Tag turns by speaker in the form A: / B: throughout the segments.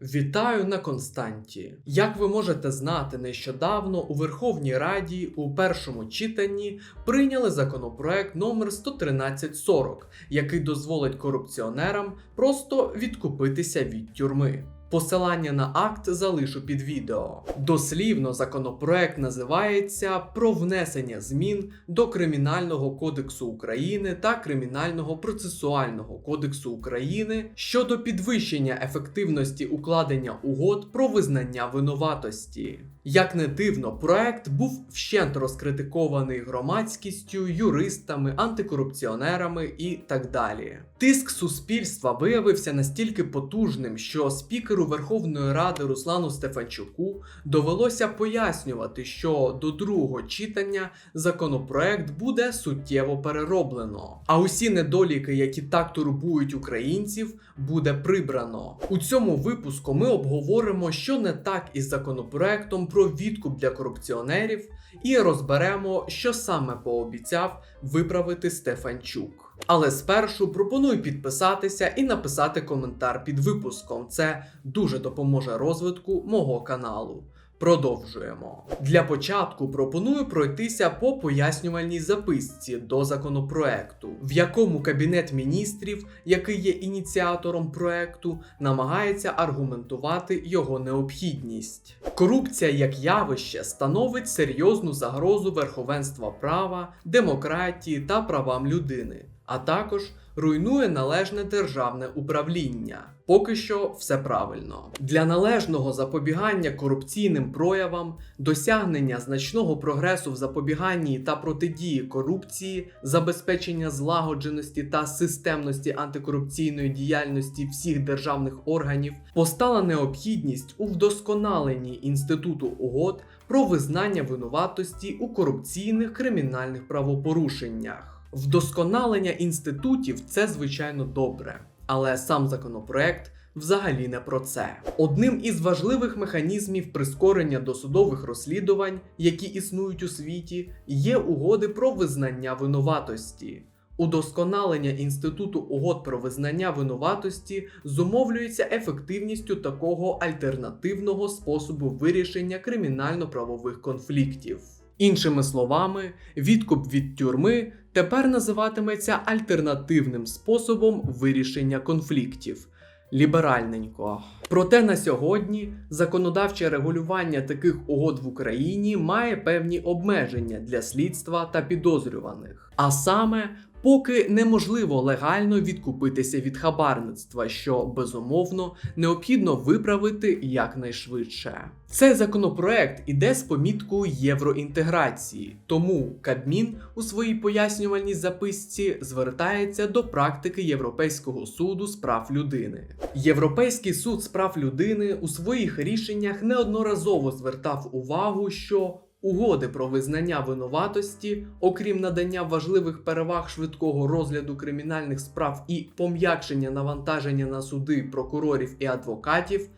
A: Вітаю на Константі. Як ви можете знати, нещодавно у Верховній Раді у першому читанні прийняли законопроект номер 11340, який дозволить корупціонерам просто відкупитися від тюрми. Посилання на акт залишу під відео. Дослівно законопроект називається Про внесення змін до Кримінального кодексу України та Кримінального процесуального кодексу України щодо підвищення ефективності укладення угод про визнання винуватості. Як не дивно, проект був вщент розкритикований громадськістю, юристами, антикорупціонерами і так далі. Тиск суспільства виявився настільки потужним, що спікеру Верховної Ради Руслану Стефанчуку довелося пояснювати, що до другого читання законопроект буде суттєво перероблено. А усі недоліки, які так турбують українців, буде прибрано. У цьому випуску ми обговоримо, що не так із законопроектом про відкуп для корупціонерів, і розберемо, що саме пообіцяв виправити Стефанчук. Але спершу пропоную підписатися і написати коментар під випуском. Це дуже допоможе розвитку мого каналу. Продовжуємо. Для початку пропоную пройтися по пояснювальній записці до законопроекту, в якому Кабінет міністрів, який є ініціатором проекту, намагається аргументувати його необхідність. Корупція як явище становить серйозну загрозу верховенства права, демократії та правам людини, а також руйнує належне державне управління. Поки що все правильно. Для належного запобігання корупційним проявам, досягнення значного прогресу в запобіганні та протидії корупції, забезпечення злагодженості та системності антикорупційної діяльності всіх державних органів, постала необхідність у вдосконаленні інституту угод про визнання винуватості у корупційних кримінальних правопорушеннях. Вдосконалення інститутів це звичайно добре, але сам законопроект взагалі не про це. Одним із важливих механізмів прискорення досудових розслідувань, які існують у світі, є угоди про визнання винуватості. Удосконалення інституту угод про визнання винуватості зумовлюється ефективністю такого альтернативного способу вирішення кримінально-правових конфліктів. Іншими словами, відкуп від тюрми тепер називатиметься альтернативним способом вирішення конфліктів. Ліберальненько. Проте на сьогодні законодавче регулювання таких угод в Україні має певні обмеження для слідства та підозрюваних. А саме, поки неможливо легально відкупитися від хабарництва, що безумовно необхідно виправити якнайшвидше. Цей законопроект іде з поміткою євроінтеграції, тому Кабмін у своїй пояснювальній записці звертається до практики Європейського суду з прав людини. Європейський суд з прав людини у своїх рішеннях неодноразово звертав увагу, що Угоди про визнання винуватості, окрім надання важливих переваг швидкого розгляду кримінальних справ і пом'якшення навантаження на суди прокурорів і адвокатів,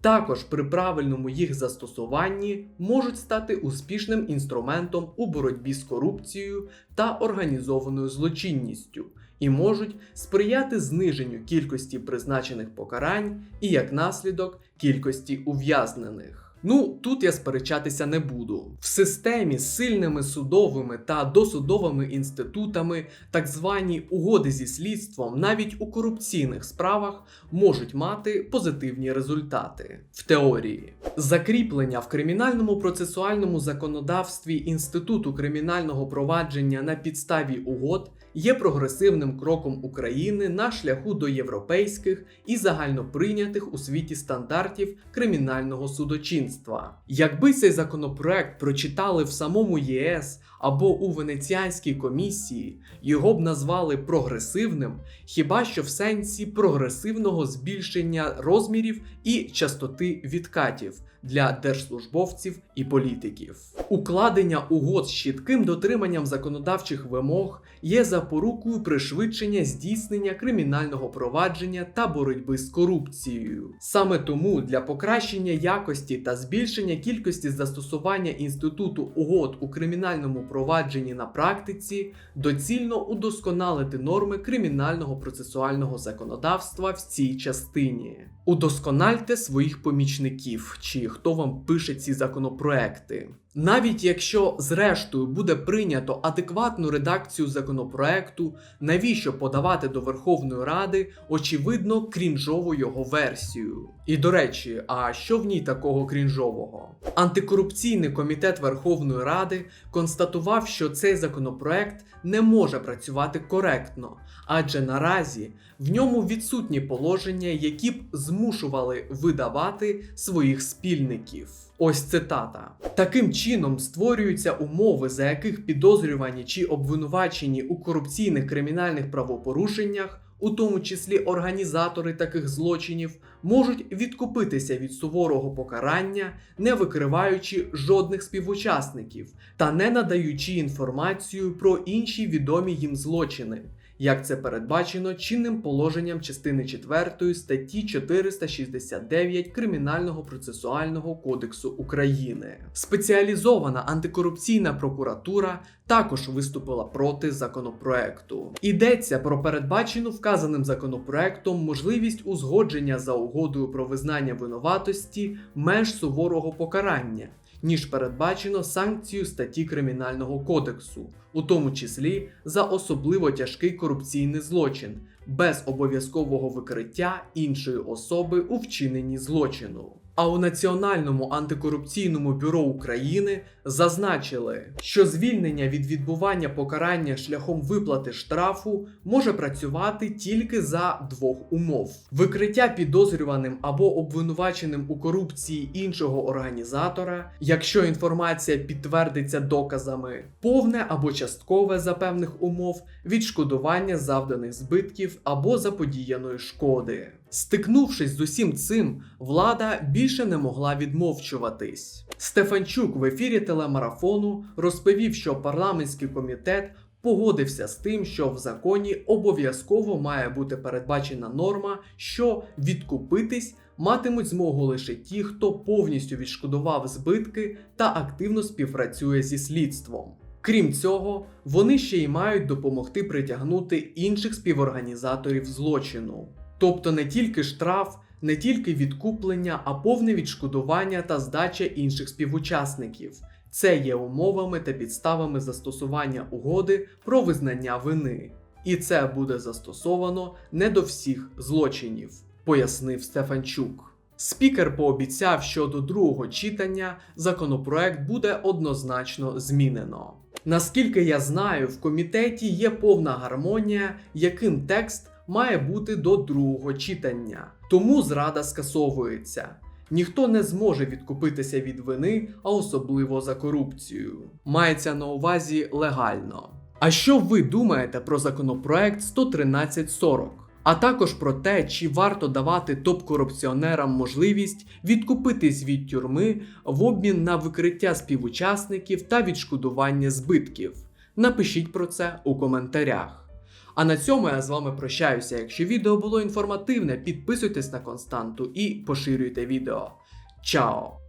A: також при правильному їх застосуванні можуть стати успішним інструментом у боротьбі з корупцією та організованою злочинністю і можуть сприяти зниженню кількості призначених покарань і як наслідок кількості ув'язнених. Ну, тут я сперечатися не буду. В системі з сильними судовими та досудовими інститутами так звані угоди зі слідством навіть у корупційних справах можуть мати позитивні результати. В теорії закріплення в кримінальному процесуальному законодавстві інституту кримінального провадження на підставі угод є прогресивним кроком України на шляху до європейських і загальноприйнятих у світі стандартів кримінального судочинства. Якби цей законопроект прочитали в самому ЄС або у Венеціанській комісії, його б назвали прогресивним, хіба що в сенсі прогресивного збільшення розмірів і частоти відкатів для держслужбовців і політиків. Укладення угод з чітким дотриманням законодавчих вимог є запорукою пришвидшення здійснення кримінального провадження та боротьби з корупцією. Саме тому для покращення якості та збільшення кількості застосування інституту угод у кримінальному провадженні на практиці доцільно удосконалити норми кримінального процесуального законодавства в цій частині. Удоскональте своїх помічників, чи хто вам пише ці законопроекти. Навіть якщо зрештою буде прийнято адекватну редакцію законопроекту, навіщо подавати до Верховної Ради очевидно крінжову його версію? І до речі, а що в ній такого крінжового? Антикорупційний комітет Верховної Ради констатував, що цей законопроект не може працювати коректно, адже наразі в ньому відсутні положення, які б змушували видавати своїх спільників. Ось цитата. Таким чином створюються умови, за яких підозрювані чи обвинувачені у корупційних кримінальних правопорушеннях, у тому числі організатори таких злочинів, можуть відкупитися від суворого покарання, не викриваючи жодних співучасників та не надаючи інформацію про інші відомі їм злочини як це передбачено чинним положенням частини 4 статті 469 Кримінального процесуального кодексу України. Спеціалізована антикорупційна прокуратура також виступила проти законопроекту. Йдеться про передбачену вказаним законопроектом можливість узгодження за угодою про визнання винуватості меж суворого покарання ніж передбачено санкцію статті Кримінального кодексу, у тому числі за особливо тяжкий корупційний злочин, без обов'язкового викриття іншої особи у вчиненні злочину. А у Національному антикорупційному бюро України зазначили, що звільнення від відбування покарання шляхом виплати штрафу може працювати тільки за двох умов: викриття підозрюваним або обвинуваченим у корупції іншого організатора, якщо інформація підтвердиться доказами, повне або часткове за певних умов відшкодування завданих збитків або заподіяної шкоди. Стикнувшись з усім цим, влада більше не могла відмовчуватись. Стефанчук в ефірі телемарафону розповів, що парламентський комітет погодився з тим, що в законі обов'язково має бути передбачена норма, що відкупитись матимуть змогу лише ті, хто повністю відшкодував збитки та активно співпрацює зі слідством. Крім цього, вони ще й мають допомогти притягнути інших співорганізаторів злочину. Тобто не тільки штраф, не тільки відкуплення, а повне відшкодування та здача інших співучасників. Це є умовами та підставами застосування угоди про визнання вини. І це буде застосовано не до всіх злочинів, пояснив Стефанчук. Спікер пообіцяв, що до другого читання законопроект буде однозначно змінено. Наскільки я знаю, в комітеті є повна гармонія, яким текст має бути до другого читання. Тому зрада скасовується. Ніхто не зможе відкупитися від вини, а особливо за корупцію. Мається на увазі легально. А що ви думаєте про законопроект 11340? А також про те, чи варто давати топ-корупціонерам можливість відкупитись від тюрми в обмін на викриття співучасників та відшкодування збитків. Напишіть про це у коментарях. А на цьому я з вами прощаюся. Якщо відео було інформативне, підписуйтесь на константу і поширюйте відео. Чао!